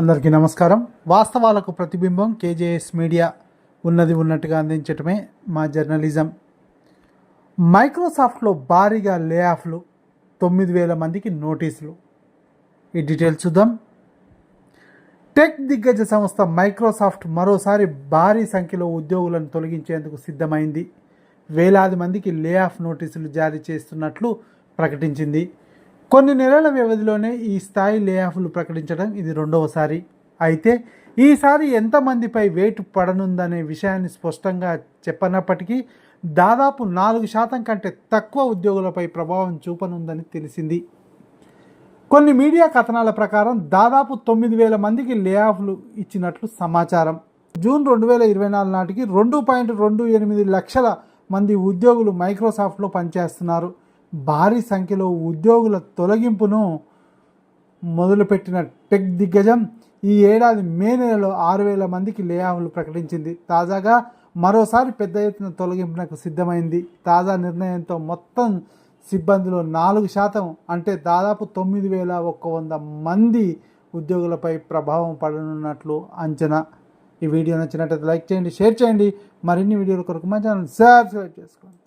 అందరికీ నమస్కారం. వాస్తవాలకు ప్రతిబింబం కేజేఎస్ మీడియా ఉన్నది ఉన్నట్టుగా అందించటమే మా జర్నలిజం. మైక్రోసాఫ్ట్లో భారీగా లే ఆఫ్లు తొమ్మిది వేల మందికి నోటీసులు. ఈ డీటెయిల్స్ చూద్దాం. టెక్ దిగ్గజ సంస్థ మైక్రోసాఫ్ట్ మరోసారి భారీ సంఖ్యలో ఉద్యోగులను తొలగించేందుకు సిద్ధమైంది. వేలాది మందికి లే ఆఫ్ నోటీసులు జారీ చేస్తున్నట్లు ప్రకటించింది. కొన్ని నెలల వ్యవధిలోనే ఈ స్థాయి లే ఆఫ్లు ప్రకటించడం ఇది రెండవసారి. అయితే ఈసారి ఎంతమందిపై వేటు పడనుందనే విషయాన్ని స్పష్టంగా చెప్పనప్పటికీ దాదాపు నాలుగు శాతం కంటే తక్కువ ఉద్యోగులపై ప్రభావం చూపనుందని తెలిసింది. కొన్ని మీడియా కథనాల ప్రకారం దాదాపు తొమ్మిది వేల మందికి లే ఆఫ్లు ఇచ్చినట్లు సమాచారం. జూన్ రెండు వేల ఇరవై నాలుగు నాటికి రెండు పాయింట్ రెండు ఎనిమిది లక్షల మంది ఉద్యోగులు మైక్రోసాఫ్ట్లో పనిచేస్తున్నారు. భారీ సంఖ్యలో ఉద్యోగుల తొలగింపును మొదలుపెట్టిన టెక్ దిగ్గజం ఈ ఏడాది మే నెలలో ఆరు వేల మందికి లేఆఫ్లు ప్రకటించింది. తాజాగా మరోసారి పెద్ద ఎత్తున తొలగింపునకు సిద్ధమైంది. తాజా నిర్ణయంతో మొత్తం సిబ్బందిలో నాలుగు శాతం అంటే దాదాపు తొమ్మిది వేల ఒక్క వంద మంది ఉద్యోగులపై ప్రభావం పడనున్నట్లు అంచనా. ఈ వీడియో నచ్చినట్లయితే లైక్ చేయండి షేర్ చేయండి. మరిన్ని వీడియోల కొరకు మా ఛానల్ సబ్స్క్రైబ్ చేసుకోండి.